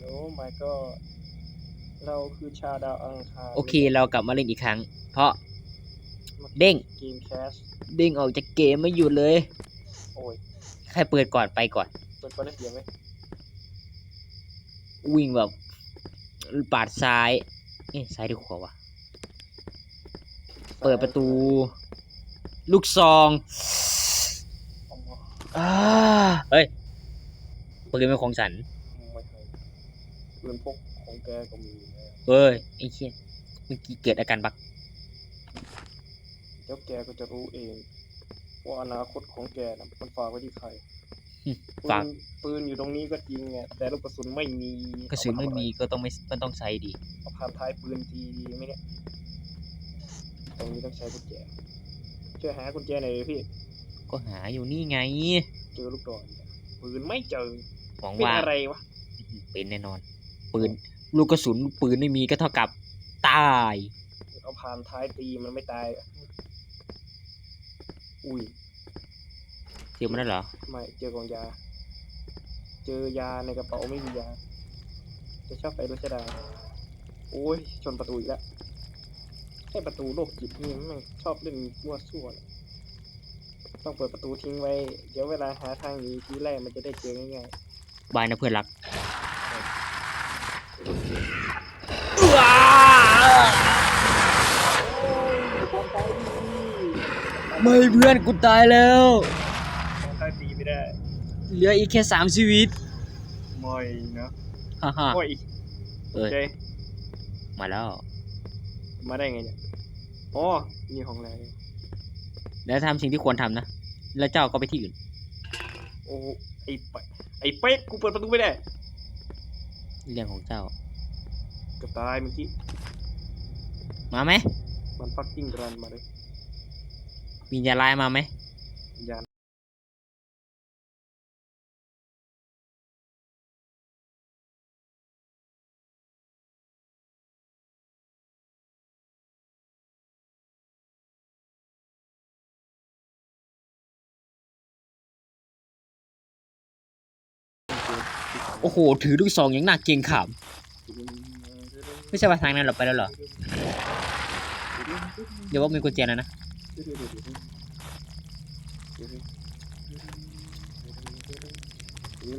โอ้ my god เราคือชาวดาวอังคารโอเค เรากลับมาเล่นอีกครั้ง เพราะ เด้งเกมแคสเด้งออกจากเกมไม่หยุดเลย โอ้ยใครเปิดก่อนไปก่อน เปิดก่อนได้เสียงไหมวิ่งแบบ ปาดซ้ายเอ๊ะซ้ายหรือขวาวะเปิดประตู ลูกซองอ๋ออ่าเฮ้ยปืนเป็นของฉันไม่ใช่ ปืนพกของแกก็มีนะเฮ้ยไอ้เชี่ยเมื่อกี้เกิดอาการบักเดี๋ยวแกก็จะรู้เอง ว่าอนาคตของแกนะมันฝากไว้ที่ใครปืฝากนปืนอยู่ตรงนี้ก็จริงไงแต่ลูกกระสุนไม่มีกระสุนไม่มีก็ต้องไม่มันต้องใช้ดี เอาผ่านท้ายปืนทีดีไหมเนี่ยตรงนี้ต้องใช้กุญแจช่วยหากุญแจหน่อยดิพี่ก็หาอยู่นี่ไงเจอลูกดอกอีกแล้วปืนไม่เจอหวังเป็นว่าอะไรวะ เป็นแน่นอน ปืน ลูกกระสุนปืนไม่มีก็เท่ากับตาย เอาผ่านท้ายตีมันไม่ตายอะอุ้ย เจอมันแล้วเหรอ ไม่เจอกล่องยา เจอยาในกระเป๋าไม่มียา จะชอบไปรัชดา โอ้ย ชนประตูอีกแล้วไอ้ประตูโรคจิตนี่แมันชอบเล่นมั่วซั่วเลยต้องเปิดประตูทิ้งไว้ เดี๋ยวเวลาหาทางหนีทีแรกมันจะได้เจอง่ายบายนะเพื่อนรัก ๆ ไม่เพื่อนกูตายแล้วทางท้ายตีไม่ได้เหลืออีกแค่สามชีวิตไม่นะฮ่าฮ่าโอ้ยเอ้ยเจมาแล้ว มาได้ไงเนี่ยอ๋อนี่ของอะไรแล้วทำสิ่งที่ควรทำนะ แล้วเจ้าก็ไปที่อื่น โอ้ไอ้ไปไอ้เป๊กกูเปิดประตูไม่ได้เรื่องของเจ้าเกับตายเมื่อกี้มาไหมมันฟักกิ้งรันมาเลย มียาลายมาไหมยานโอ้โห ถือลูกซองอย่างหนักเกรงขามไม่ใช่ว่าทางนั้นเราไปแล้วเหรอ เดี๋ยวว่ามีกุญแจแล้วนะ นี่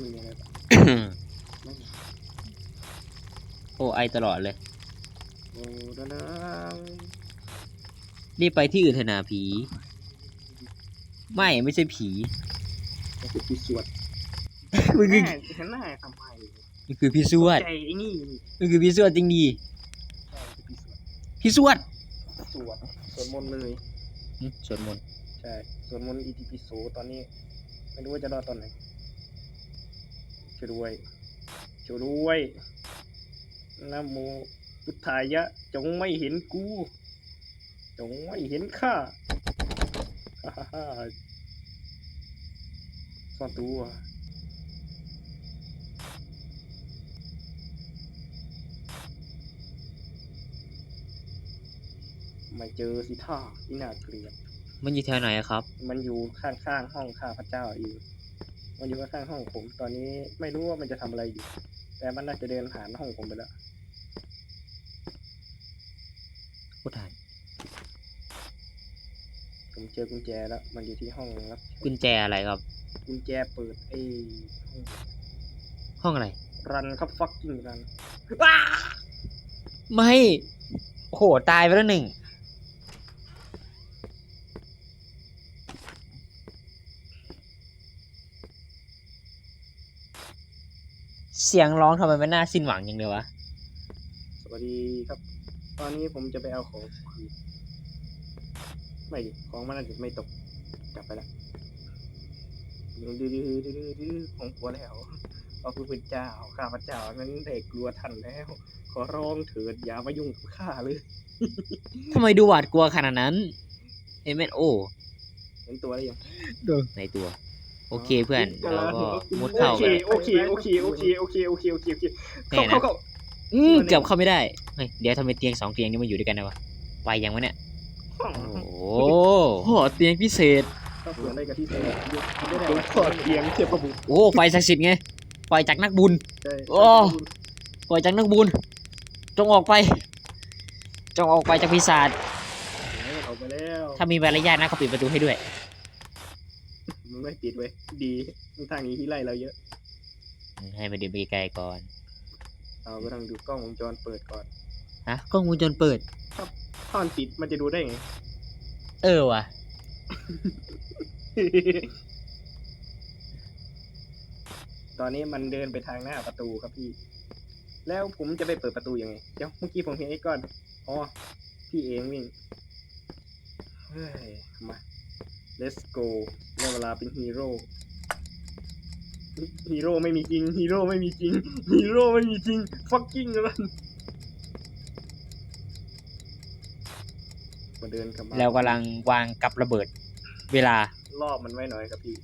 มันมีอะไรปะโอ้ไอตลอดเลย โอ้ดาดารีบไปที่อื่นเถอะนะผี ไม่ไม่ใช่ผีมันคือพี่สวดมันคือหน้าฉันหน้าทำไมมันคือพี่สวดใจไอ้นี่นี่มันคือพี่สวดจริงดีใช่คือพี่สวดพี่สวดสวดสวดมนต์เลยหึ สวดมนต์ใช่สวดมนต์อิติปิโสตอนนี้ ไม่รู้ว่าจะรอดตอนไหนช่วยด้วยช่วยด้วยนะโมพุทธายะ จงไม่เห็นกู จงไม่เห็นข้าฮ่าฮ่าฮ่าซ่อนตัว ไม่เจอสิท่าที่น่าเกลียด มันอยู่แถวไหนอะครับ มันอยู่ข้างๆห้องข้าพเจ้าเองมันอยู่ข้างๆห้องผม ตอนนี้ไม่รู้ว่ามันจะทำอะไรอยู่ แต่มันน่าจะเดินผ่านห้องผมไปแล้วพูดถ่ายผมเจอกุญแจแล้ว มันอยู่ที่ห้องรับกุญแจอะไรครับ กุญแจเปิดไอ้ห้องห้องอะไร รันครับฟักกิ้งรัน ไม่ โอ้โห ตายไปแล้วหนึ่ง เสียงร้องทำไมไม่น่าสิ้นหวังอย่างเดียววะ สวัสดีครับ ตอนนี้ผมจะไปเอาของคืนไม่ดิของมันน่าจจะไม่ตก กลับไปละดื้อดื้อดื้อดื้อดื้อของกลัวแล้วพระผู้เป็นเจ้าข้าพเจ้านั้นได้กกลัวท่านแล้ว ขอร้องเถิดอย่ามายุ่งกับข้าเลย ทำไมดูหวาดกลัวขนาดนั้น เอเมนโอ เห็นตัวได้ยังในตัว โอเคเพื่อนเราก็มุดเข้าโอเคกันโอเคโอเคโอเคโอเคโอเคโอเคโอเคแน่เข้านะเข้าเข้าอืมเกือบเข้าไม่ได้เฮ้ยเดี๋ยวทำไมเตียงสองเตียงนี้มาอยู่ด้วยกันนะวะไปยังวะเนี่ยโอ้โหเตียงพิเศษเข้าเสืออะไรกับที่เสือผมขอเตียงเทียบประบุโอ้ไฟศักดิ์สิทธิ์ไงไฟจากนักบุญใช่โอ้ปล่อยจากนักบุญ จงออกไป จงออกไปจากปีศาจเฮ้ยออกไปแล้วถ้ามีมารยาทนะก็ปิดประตูให้ด้วยมัน ไม่ปิดเว้ยดีทางนี้ที่ไล่เราเยอะ ให้มาดูไปไกลๆก่อน เราก็ต้องดูกล้องวงจรเปิดก่อนฮะกล้องวงจรเปิด ถ้ามันปิดมันจะดูได้ไง เออว่ะ ตอนนี้มันเดินไปทางหน้าประตูครับพี่ แล้วผมจะไปเปิดประตูยังไง เดี๋ยวเมื่อกี้ผมเห็นไอ้ก้อน อ๋อ พี่เองวิ่ง เฮ้ย มา let's go ได้เวลาเป็นฮีโร่ ฮีโร่ไม่มีจริง ฮีโร่ไม่มีจริง ฮีโร่ไม่มีจริง fucking รันมาเดินกับมาเรากำลังวางกับระเบิด เวลา รอบมันไว้หน่อยครับพี่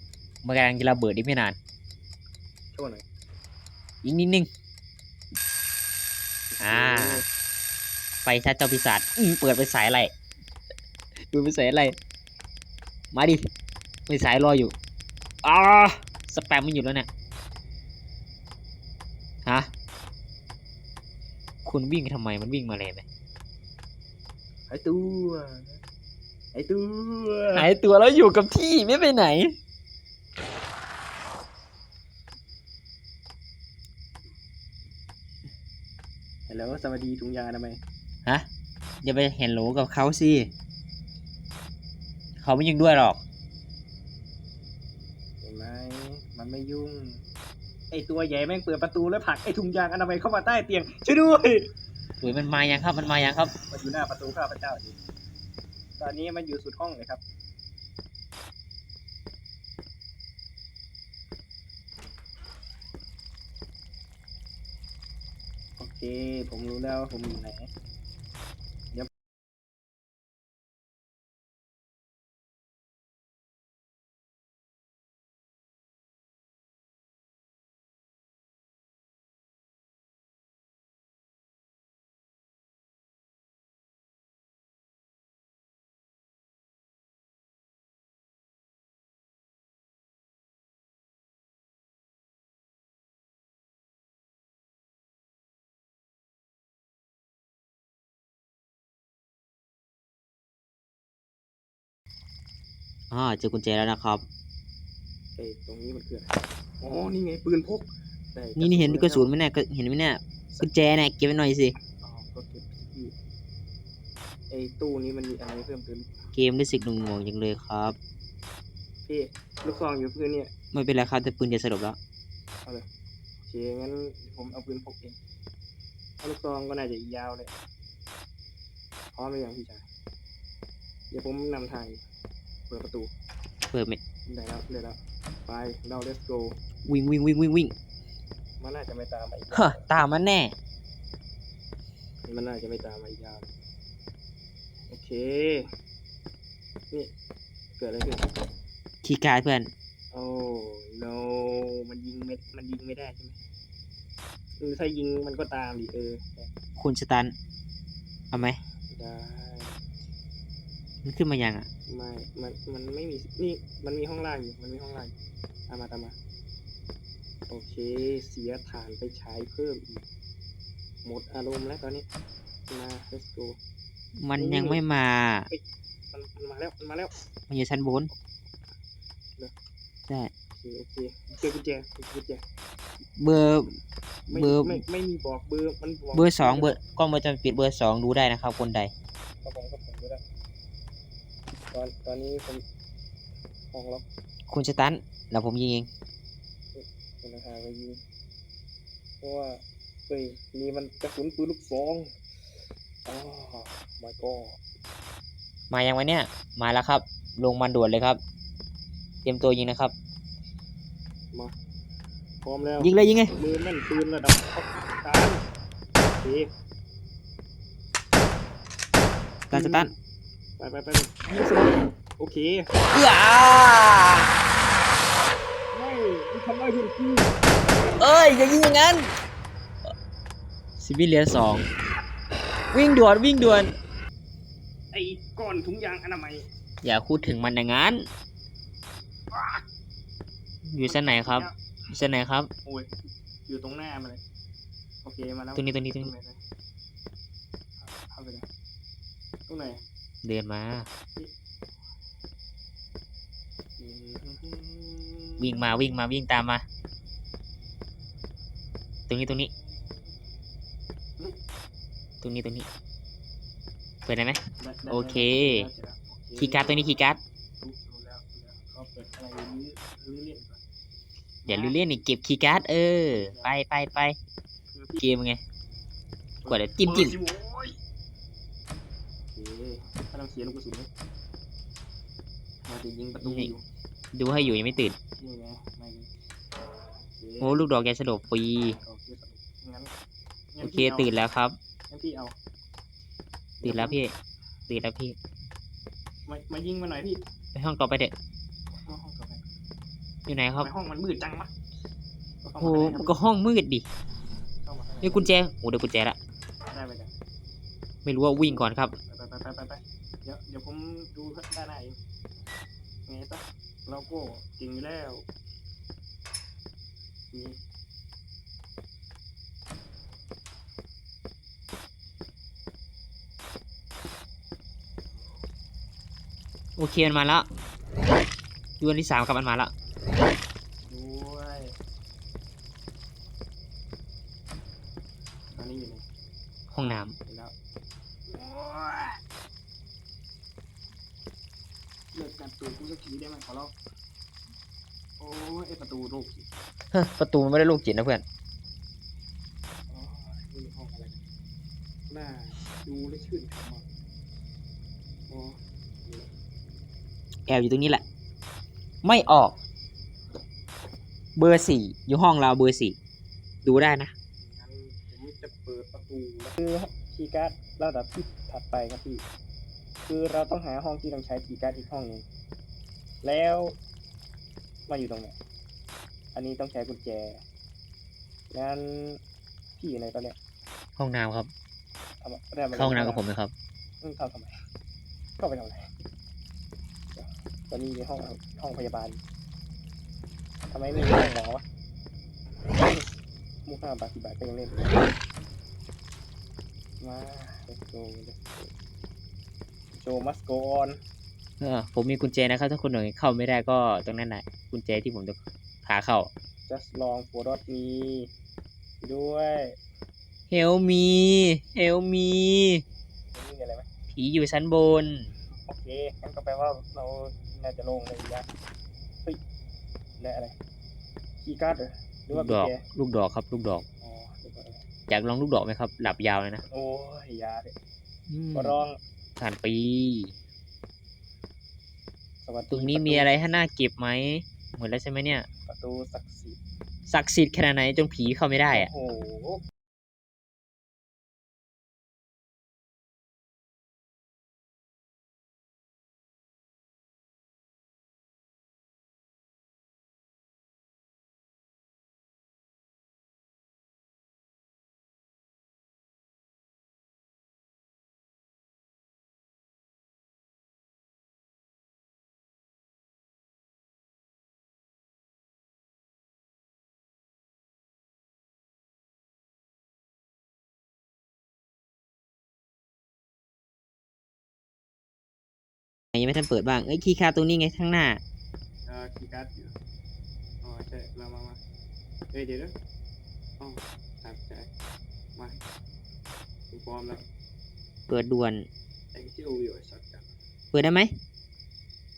มันกำลังจะระเบิดได้ไม่นานโชว์หน่อยอีกนิดนึง อ่า ไปซะเจ้าปีศาจอืมเปิดไปสายอะไรเปิดไปสายอะไร มาดิไปสายรออยู่อ่าสแปมมันอยู่แล้วเนี่ยฮะคุณวิ่งทำไมมันวิ่งมาเลยไหมไอตัวไอตัวหายตัวแล้วอยู่กับที่ไม่ไปไหน แล้วสวัสดีถุงยาทำไมยฮะอย่าไปเห็นโหลกับเขาสิ เขาไม่ยุ่งด้วยหรอก เห็นไหมมันไม่ยุ่ง ไอตัวใหญ่แม่งเปิดประตูแล้วผลักไอถุงยางอนามัยเข้ามาใต้เตียงช่วยด้วยอุ้ยมันมายังครับ มันมายังครับ มันอยู่หน้าประตูข้าพเจ้าดิตอนนี้มันอยู่สุดห้องเลยครับ โอเค ผมรู้แล้วว่าผมอยู่ไหน อ่าเจอกุญแจแล้วนะครับเอ้ยตรงนี้มันคืออะไรอ๋อนี่ไงปืนพกได้นี่นี่เห็นกระสุนแล้วไหมเนี่ยก็เห็นไหมเนี่ยกุญแจเนี่ยเก็บไว้หน่อยสิอ๋อก็เก็บที่ไอ้ตู้นี้มันมีอะไรเพิ่มเติมเกมรู้สึกหน่วงๆจังเลยครับพี่ลูกซองอยู่พื้นเนี่ยไม่เป็นไรครับแต่ปืนจะสลบแล้วเอาเลยโอเคงั้นผมเอาปืนพกเองเอาลูกซองก็น่าจะอีกยาวเลยพร้อมหรือยังพี่ชายเดี๋ยวผมนำทาง เปิดประตูเปิดไม่ได้แล้วได้แล้วไปเรา let's go วิ่งวิ่งวิ่งวิ่งวิ่งมันน่าจะไม่ตามมาอีกฮะตามมันแน่ มันน่าจะไม่ตามมาอีกยาวโอเค นี่ เกิดอะไรขึ้นคีย์การ์ดเพื่อน โอ้ no มันยิงไม่มันยิงไม่ได้ใช่ไหมหรือถ้ายิงมันก็ตามดิเออ คุณสตัน เอาไหมได้ มันขึ้นมายังอะ ไม่มันมันไม่มีนี่มันมีห้องล่างอยู่มันมีห้องล่างอยู่ตามมาตามมาโอเคเสียฐานไปใช้เพิ่มอีกหมดอารมณ์แล้วตอนนี้มา let's go มันยังไม่มา มันมันมาแล้วมันมาแล้วมันอยู่ชั้นบนเหรอใช่โอเคโอเคเจอกุญแจเจอกุญแจเบอร์ไม่เบอร์ไม่ไม่มีบอกเบอร์มันบอกเบอร์สองเบอร์กล้องวงจรปิดเบอร์สองดูได้นะครับ คนใดครับผมครับผมดูได้ ตอนตอนนี้ผมห้องล็อกคุณสตันแล้วผมยิงเองคุณราคาก็ยิงเพราะว่าเฮ้ยนี่มันกระสุนปืนลูกซองอ๋อ my god มายังวะเนี่ย มาแล้วครับ ลงมาด่วนเลยครับ เตรียมตัวยิงนะครับ มาพร้อมแล้วยิงเลยยิงเลยมือแม่นปืนระดับท็อปตามโอเคการสตัน ไปไปไปยิงสมองโอเคเอื้อไม่ไม่ทำอะไรคุณพี่เอ้ยอย่ายิงอย่างนั้นซิวิเลียนสองวิ่งด่วนวิ่งด่วนไอ้ก้อนถุงยางอนามัยอย่าพูดถึงมันอย่างนั้น อยู่ชั้นไหนครับอยู่ชั้นไหนครับโอ้ยอยู่ตรงหน้ามันเลยโอโอเคมาแล้วตรงนี้ตรงนี้ตรงนี้ไหนเลยเข้าไปเลยตรงไหน เดินมา วิ่งมาวิ่งมาวิ่งตามมา ตรงนี้ตรงนี้ ตรงนี้ตรงนี้ เปิดได้ไหมได้ได้โอเคได้ได้ได้โอเค คีย์การ์ดตัวนี้คีย์การ์ดรู้รู้แล้วรู้แล้วเขาเปิดอะไรรื้อรื้อเล่นก่อนเดี๋ยวเล่นนี่เก็บคีย์การ์ดเออ ไปไปไปคือพี่เกมไงกว่าจะจิ้มจิ้ม เปิดสิโว้ยโอเคถ้าเราเขียนลูกกระสุนไหมมาจะยิงประตูอยู่ดูให้อยู่ยังไม่ตื่น นี่ไงไม่มีโอโอ้ลูกดอกแกสลบฟรีโอเคงั้นงั้โอนเคพี่าตื่นแล้วครับ งั้นพี่เอา ตื่นแล้วพี่ ตื่นแล้วพี่ มามายิงมาหน่อยพี่ ไปห้องต่อไปเถอะห้องห้องต่อไปอยู่ไหนครับทำไมห้องมันมืดจังวะโอ้โหมันก็ห้องมืดดิเข้ามาข้างในนี่กุญแจ โอ้เดี๋ยวกุญแจละได้ไปกันไม่รู้ว่าวิ่งก่อนครับ ไปไปไปไปไปเดี๋ยวเดี๋ยวผมดูด้านหน้าเองไงซะเราก็จริงอยู่แล้วนี่โอเคมันมาแล้วยูอันที่สามครับมันมาแล้ว ด้วยอันนี้อยู่ไหน ห้องน้ เห็นแล้วเลิกการตูกูสักทีได้ไหมขอร้องโอ้ยไอประตูลูกสิำเฮ้ย ประตูมันไม่ได้ลูกจิตนะเพื่อนอ๋อนี่ห้องอะไรกันน่าดูและชื่นชมมากอ๋อแอบอยู่ตรงนี้แหละ ไม่ออก เบอร์สี่อยู่ห้องเราเบอร์สี่ดูได้นะงั้นผมจะเปิดประตูแล้วคือคีย์การ์ดระดับที่ถัดไปครับพี่ คือเราต้องหาห้องที่ต้องใช้คีย์การ์ดอีกห้องหนึ่งแล้วมาอยู่ตรงไหน อันนี้ต้องใช้กุญแจ งั้นพี่อยู่ไหนตอนเนี้ยห้องน้ำครับ ทำอะไรทำอะไรเข้าห้องน้ำกับผมไหมครับ อืมเข้าทำไมเข้าไปทำอะไรเดี๋ยวตอนนี้ในห้องห้องพยาบาลทำไมไม่มีห้องหมอวะมุกห้าบาทสิบบาทก็ยังเล่น มา let's go let's go show must go on เออผมมีกุญแจนะครับ ถ้าคนหนึ่งเข้าไม่ได้ก็ตรงนั้นแหละกุญแจที่ผมจะ พาเข้า just long for dot me ด้วย Help me Help me นี่มีอะไรไหมผีอยู่ชั้นบน โอเคงั้นก็แปลว่าเราน่าจะลงเลยยะเฮ้ยได้อะไรคีย์การ์ดเหรอหรือลูว่ากกุดญอก แจลูกดอกครับ ลูกดอก อ๋อเดี๋ยวก่อนนะอยากลองลูกดอกไหมครับ หลับยาวเลยนะโอ้ยอยาเลยอืมก็ร้อง ผ่านปี สวัสดีตรงนี้มีอะไรให้น่าเก็บไหม หมดแล้วใช่ไหมเนี่ย ประตูศักดิ์สิทธิ์ศักดิ์สิทธิ์ขนาดไหนจนผีเข้าไม่ได้อะ โอ้โห ยังไม่ทันเปิดบ้าง เอ้ย คีย์การ์ดตรงนี้ไงข้างหน้า เอ่อคีย์การ์ดอยู่อ๋อใช่มามามาเฮ้ยเดี๋ยวนะอ๋อตัดใจมาผมพร้อมแล้วเปิดด่วน thank you your shotgun เปิดได้ไหม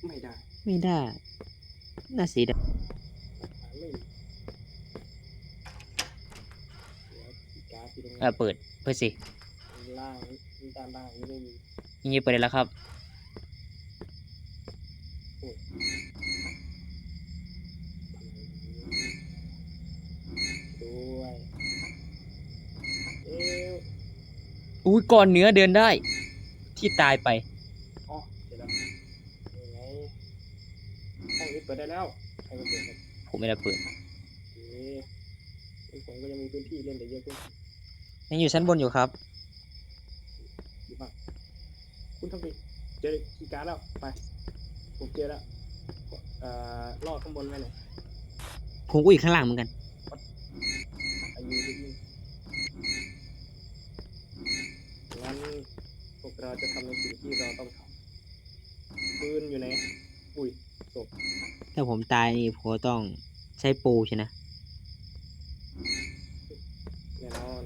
ไม่ได้ไม่ได้ น่าเสียดายไม่มีเดี๋ยวคีย์การ์ดที่ตรงเออเปิด เปิดสิ ล่างนี่ด้านล่างนี่ไม่มี อย่างนี้เปิดได้แล้วครับ ด้วยเอวอุ้ยก่อนเนื้อเดินได้ ที่ตายไป อ๋อเสร็จแล้วยังไงห้องนี้เปิดได้แล้วใครมาเปิดครับผมไม่ได้เปิดโอเคผมก็ยังมีพื้นที่เล่นได้เยอะขึ้นยังอยู่ชั้นบนอยู่ครับ ดีมากคุณทำไปเจอคีย์การ์ดแล้ว ไป ผมเจอแล้ว เอ่อลอดข้างบนไว้หน่อยผมก็อยู่ข้างล่างเหมือนกัน อายุนิดนึงงั้นพวกเราจะทำในสิ่งที่เราต้องทำปืนอยู่ไหนอุ้ยศพถ้าผมตายนี่ผมต้องใช้ปูใช่ไหมแน่นอน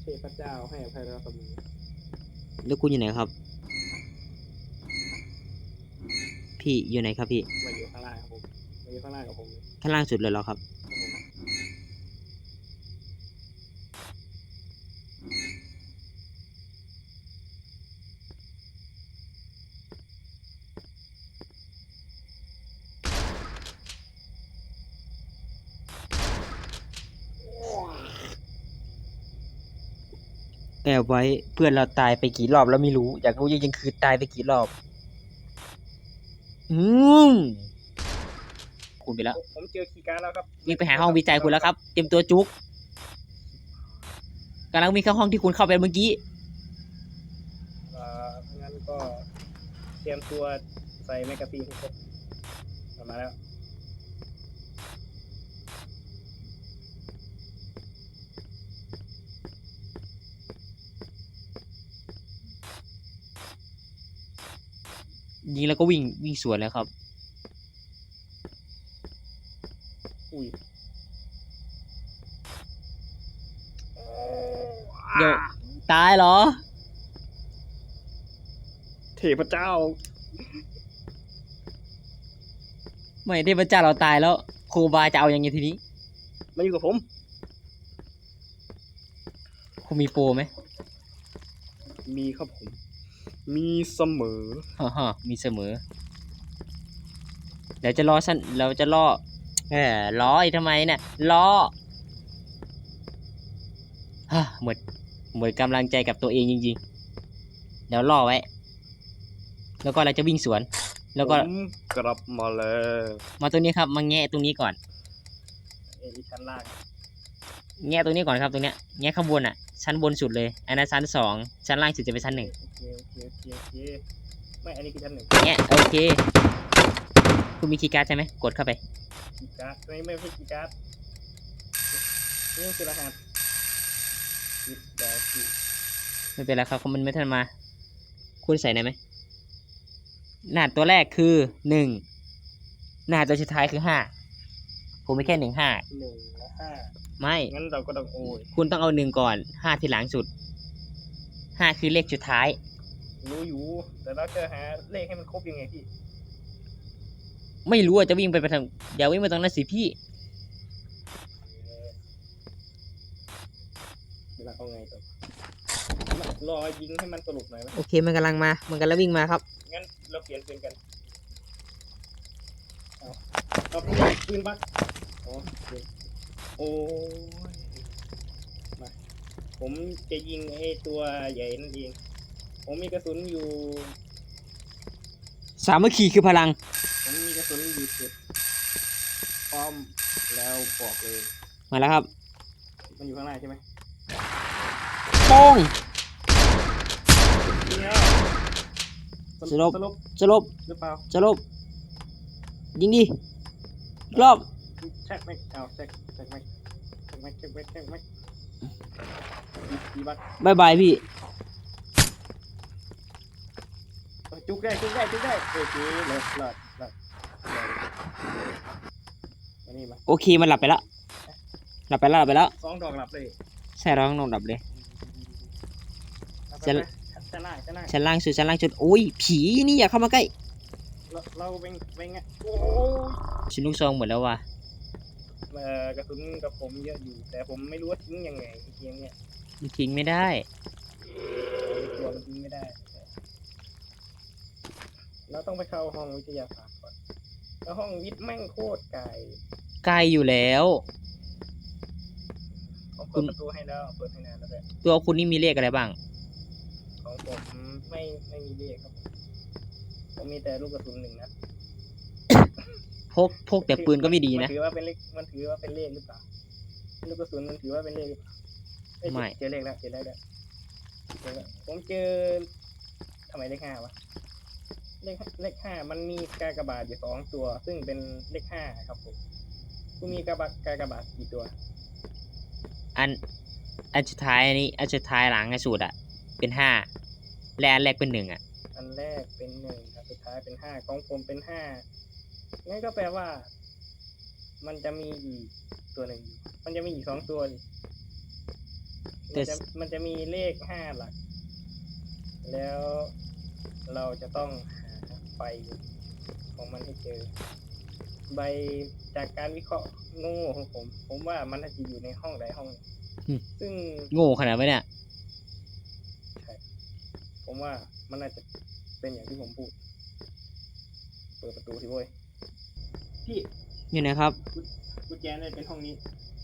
เทพเจ้าให้อภัยเราเสมอแล้วคุณอยู่ไหนครับ พี่อยู่ไหนครับพี่มาอยู่ข้างล่างครับผมมาอยู่ข้างล่างกับผมข้างล่างสุดเลยเหรอครับ บไว้เพื่อนเราตายไปกี่รอบแล้วไม่รู้ อยากรู้จริงๆคือตายไปกี่รอบ อืมคุณไปแล้วผมผมเจอคีย์การ์ดแล้วครับวิ่งไปหาห้องวิจัยคุณแล้วครับ เตรียมตัวจุกกำลังวิ่งเข้าห้องที่คุณเข้าไปเมื่อกี้ เอ่องั้นก็เตรียมตัวใส่แมกกาซีนให้ครบเอามาแล้ว ยิงแล้วก็วิ่งวิ่งสวนแล้วครับ อุ้ยเดี๋ยวตายเหรอ เทพเจ้า ไม่เทพเจ้าเราตายแล้วครูบาจะเอายังไงทีนี้มาอยู่กับผมคุณมีโปรไหมมีครับผม มีเสมอฮ่าฮ่ามีเสมอ เดี๋ยวจะรอสั้นเราจะล่อเออล้ออีกทำไมเนี่ยล้อฮ่าหมดหมดกำลังใจกับตัวเองจริงๆ เดี๋ยวล่อไว้ แล้วก็เราจะวิ่งสวน แล้วก็ผมกลับมาแล้วมาตรงนี้ครับ มาแงะตรงนี้ก่อน เอดิชั้นล่างแงะตรงนี้ก่อนครับตรงเนี้ยแงะข้างบนอะ ชั้นบนสุดเลย อันนั้นชั้นสองชั้นล่างสุดจะเป็นชั้นหนึ่ง โอเคโอเคโอเคโอเคไม่อันนี้คือชั้นหนึ่งแงะโอเค คุณมีคีย์การ์ดใช่ไหมกดเข้าไปคีย์การ์ดไม่ไม่ใช่คีย์การ์ดนี่คือรหัสยิบดาวที่ไม่เป็นไรครับเพราะมันไม่ทันมา คุณใส่ได้ไหมรหัสตัวแรกคือหนึ่งรหัสตัวสุดท้ายคือห้าผมไม่แค่หนึ่งห้าหนึ่งและห้าไม่ งั้นเราก็ต้องโอ้ยคุณต้องเอาหนึ่งก่อนห้าทีหลังสุดห้าคือเลขสุดท้าย รู้อยู่แต่เราจะหาเลขให้มันครบยังไงพี่ไม่รู้ว่าจะวิ่งไปไปทางอย่าวิ่งไปตรงนั้นสิพี่ เวลาเอาไงต่อรอยิงให้มันสรุปหน่อยไหมโอเคมันกำลังมา มันกำลังวิ่งมาครับ งั้นเราเปลี่ยนปืนกันเอาเอาปืนบักอ๋อโอเคโอ้ยมาผมจะยิงไอ้ตัวใหญ่นั่นเอง ผมมีกระสุนอยู่ สามัคคีคือพลัง ผมมีกระสุนอยู่เจ็ดพร้อมแล้วบอกเลย มาแล้วครับมันอยู่ข้างหน้าใช่ไหมโป้งเนี่ยสลบ สลบสลบหรือเปล่าสลบ ยิงดิอีกรอบเช็คไหมเอาเช็คเช็คไหมเช็คไหมเช็คไหมเช็คไหมดีดีบักบายบายพี่ จุกได้จุกได้จุกได้โอเคเลิศเลิศเลิศมานี่มาโอเคมันหลับไปแล้ว หลับไปแล้วหลับไปแล้ว สองดอกหลับเลยใช่ร้องนอนหลับเลย เอาไปจะไปจะหน้าจะหน้าชั้นล่างสุดชั้นล่างสุดโอ้ยผีนี่อย่าเข้ามาใกล้เราเราเป็นเป็นไงโอ้ยชิ้นลูกซองหมดแล้วว่ะเอ่อกระสุนกับผมเยอะอยู่ แต่ผมไม่รู้ว่าทิ้งยังไงไอ้เกมเนี่ยทิ้งไม่ได้ ตัวมันทิ้งไม่ได้ เราต้องไปเข้าห้องวิทยาศาสตร์ก่อน แล้วห้องวิทย์แม่งโคตรไกลใกล้อยู่แล้ว ผมเปิดประตูให้แล้ว เปิดให้นานแล้วด้วยตัวคุณนี่มีเลขอะไรบ้าง ของผมไม่ไม่มีเลขครับ ผมมีแต่ลูกกระสุนหนึ่งนะพกพกแต่ปืนก็ไม่ดีมันะถือว่าเป็นเลขมันถือว่าเป็นเลขหรือเปล่า ลูกกระสุนมันถือว่าเป็นเลขหรือเปล่าเอ้ยไม่ เจอเลขแล้วเจอเลขแล้วเจอแล้วผมเจอทำไมเลขห้าวะ เลขห้าเลขห้ามันมีกากบาทอยู่สองตัว ซึ่งเป็นเลขห้าครับผมคุณมีกากบาทกากบาทกี่ตัว อัน อันสุดท้ายอันนี้ อันสุดท้ายหลังไอ้สูตรอะเป็นห้าและอันแรกเป็นหนึ่งอะ อันแรกเป็นหนึ่งอันสุดท้ายเป็นห้าของผมเป็นห้างั้นก็แปลว่า มันจะมีอีกตัวหนึ่งอยู่มันจะมีอีกสองตัวดิแต่ มันจะมันจะมีเลขห้าหลัก แล้วเราจะต้องหา ไฟของมันให้เจอ ใบจากการวิเคราะห์โง่ๆของผม ผมว่ามันน่าจะอยู่ในห้องใดห้องหนึ่งอืม ซึ่งโง่ขนาดไหมเนี่ยผมว่ามันน่าจะเป็นอย่างที่ผมพูด เปิดประตูสิเว้ยพี่อยู่ไหนครับกุญแจน่าจะเป็นห้องนี้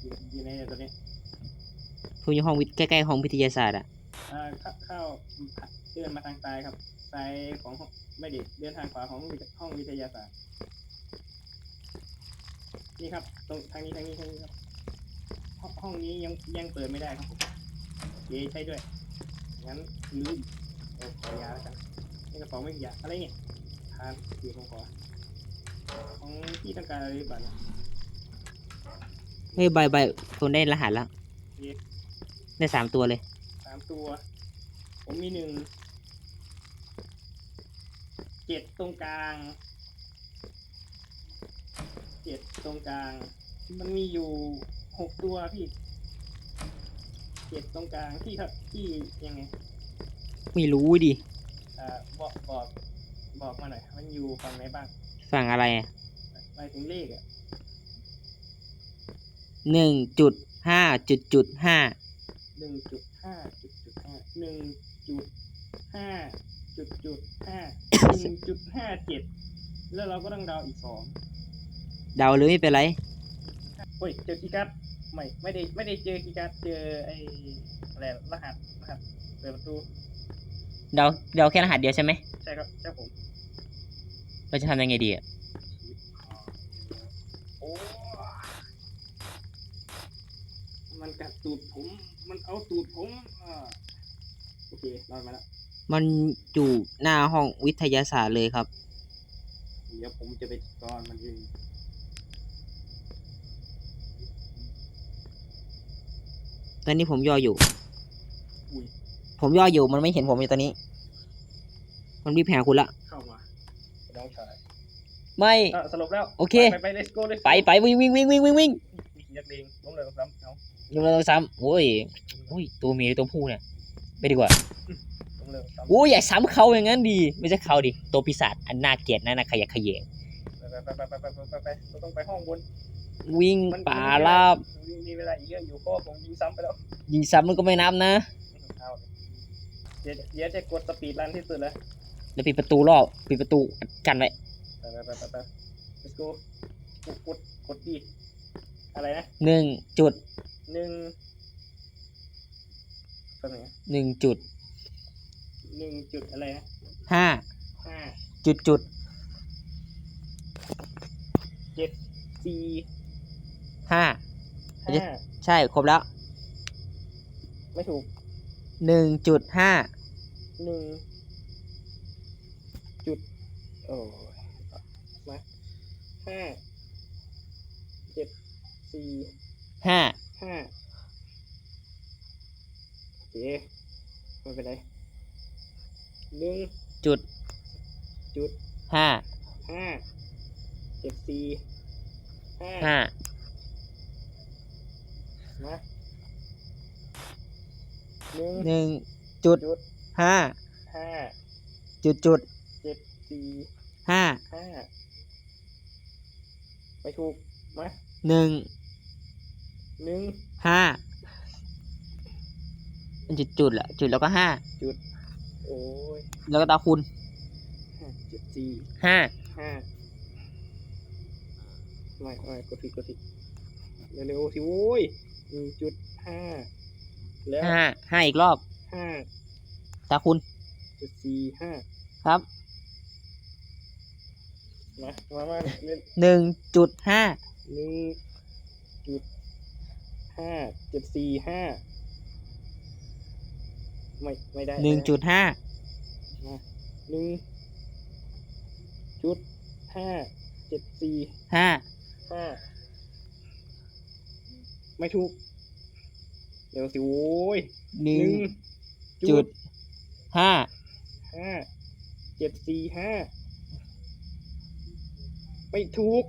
อยู่อยู่ในตัวนี้ผมอยู่ห้องวิทใกล้ๆห้องวิทยาศาสตร์อะอ่าเข้าเข้าเดินมาทางซ้ายครับซ้ายของห้อง ไม่ดิเดินทางขวาของห้องวิทห้องวิทยาศาสตร์ นี่ครับ ตรงทางนี้ทางนี้ทางนี้ครับ ห้องห้องนี้ยังยังเปิดไม่ได้ครับผมเย้ใช่ด้วยงั้นลืมเออขอยาแล้วกันในกระเป๋าไม่มียาอะไรเนี่ยทานอยู่ผมขอของพี่ต้องการอะไรบ้างเนี่ยเฮ้ยใบใบคนได้รหัสแล้วเย้ได้สามตัวเลยสามตัว ผมมีหนึ่ง เจ็ดตรงกลาง เจ็ดตรงกลาง มันมีอยู่หกตัวพี่ เจ็ดตรงกลางพี่ครับพี่ยังไงไม่รู้ดิอ่าบอกบอกบอกมาหน่อยมันอยู่ฝั่งไหนบ้างฝั่งอะไรอะหมายถึงเลขอะหนึ่งจุดห้าจุดจุดห้าหนึ่งจุดห้าจุดจุดห้าหนึ่งจุดห้า จุดจุดห้าหนึ่งจุดห้าเจ็ดแล้วเราก็ต้องเดาอีกสองเดาเลยไม่เป็นไรเฮ้ยเจอคีย์การ์ดไม่ไม่ได้ไม่ได้เจอคีย์การ์ดเจอไอ้อะไรรหัสรหัสเปิดประตูเดาเดาแค่รหัสเดียวใช่ไหมใช่ครับใช่ผมเราจะทำยังไงดีอะโอ้มันกัดตูดผม มันเอาตูดผมอ่าโอเครอดมาแล้ว มันอยู่หน้าห้องวิทยาศาสตร์เลยครับ เดี๋ยวผมจะไปตอนมันยิงตอนนี้ผมย่ออยู่ อุ้ยผมย่ออยู่มันไม่เห็นผมอยู่ตอนนี้ มันรีบแหาคุณละ เข้ามาน้องชายไม่ อะสรุปแล้วโอเค ไปไป let's go let's go ไปไปวิ่งวิ่งวิ่งวิ่งวิ่งวิ่งมีขี้ยักษ์เลงล้มเลยซ้ำเอายังไม่ต้องซ้ำโอ้ยโอ้ยตัวเมียหรือตัวผู้เนี่ย ไปดีกว่าล้มเลยซ้ำ โอ้ยอย่าซ้ำเขาอย่างนั้นดี ไม่ใช่เขาดิตัวปีศาจอันน่าเกลียดนั่นนะขยะแขยงไปไปไปไปไปไปไปเราต้องไปห้องบนวิ่งมันป่ามีเวลาบมีมีเวลาอีกเยอะอยู่เพราะว่าผมยิงซ้ำไปแล้ว ยิงซ้ำมันก็ไม่นับนะเอาเดี๋ยวเดี๋ยวจะกดสปีดรันที่สุดแล้วแล้วปิดประตูรอบปิดประตูกันไว้ไปไปไปไปไป let's go กดกดกดดีอะไรนะหนึ่งจุดหนึ่งแป๊บนึงนะหนึ่งจุด หนึ่งจุดอะไรนะห้าห้าจุดจุดเจ็ดสี่ห้าห้าใช่ครบแล้วไม่ถูกหนึ่งจุดห้าหนึ่งจุดโอ้ยมาห้าเจ็ดสี่ห้าห้าโอเคไม่เป็นไร หนึ่งจุดจุดห้าห้าเจ็ดสี่ห้าห้ามาหนึ่งหนึ่งจุดจุดห้าห้าจุดจุดเจ็ดสี่ห้าห้าไม่ถูกมาหนึ่งหนึ่งห้าเป็นจุดจุดแหละจุดแล้วก็ห้า โอ้ยแล้วก็ตาคุณห้าเจ็ดสี่ห้าห้าไม่ไม่กดผิดกดผิดเร็วๆสิโว้ยหนึ่งจุดห้าแล้วห้าห้าอีกรอบห้าตาคุณจุดสี่ห้าครับมามามาเล่นหนึ่งจุดห้าหนึ่งจุดห้าเจ็ดสี่ห้า ไม่ไม่ได้หนึ่งไม่ไจุดห้าหนึ่งจุดห้าเจ็ดสี่ห้าห้าไม่ถูกเดี๋ยวสิโว้ยหนึ่งหนึ่งจุดห้าห้าเจ็ดสี่ห้าไม่ถูก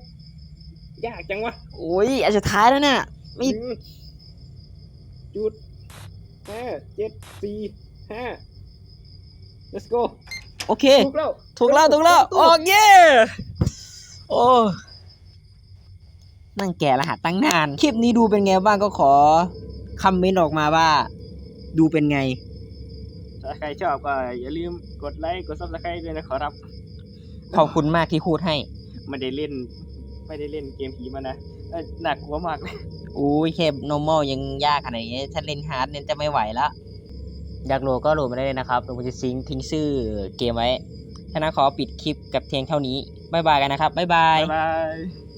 ยากจังวะ โอ้ยอันสุดท้ายแล้วเนี่ยไม่หนึ่งจุด ห้าเจ็ดสี่ห้า let's go โอเค ถูกแล้ว ถูกแล้ว ถูกแล้วถูโอเค โอ้นั่งแกะรหัสตั้งนาน คลิปนี้ดูเป็นไงบ้างก็ขอคอมเมนต์ออกมาว่า ดูเป็นไง ถ้าใครชอบก็อย่าลืมกดไลค์ กด subscribe ด้วยนะขอรับ ขอบคุณมากที่พูดให้ ไม่ได้เล่น ไม่ได้เล่นเกมผีมานะเอ้ยน่ากลัวมากเลยอุ้ยแค่ normal ยังยากขนาดนี้ถ้าเล่น hard เนี่ยจะไม่ไหวแล้วอยากโหลดก็โหลดมาได้เลยนะครับผมจะซิงค์ทิ้งชื่อเกมไว้ท่านั้นขอปิดคลิปกับเพียงเท่านี้บ๊ายบายกันนะครับบ๊ายบาย บ๊ายบาย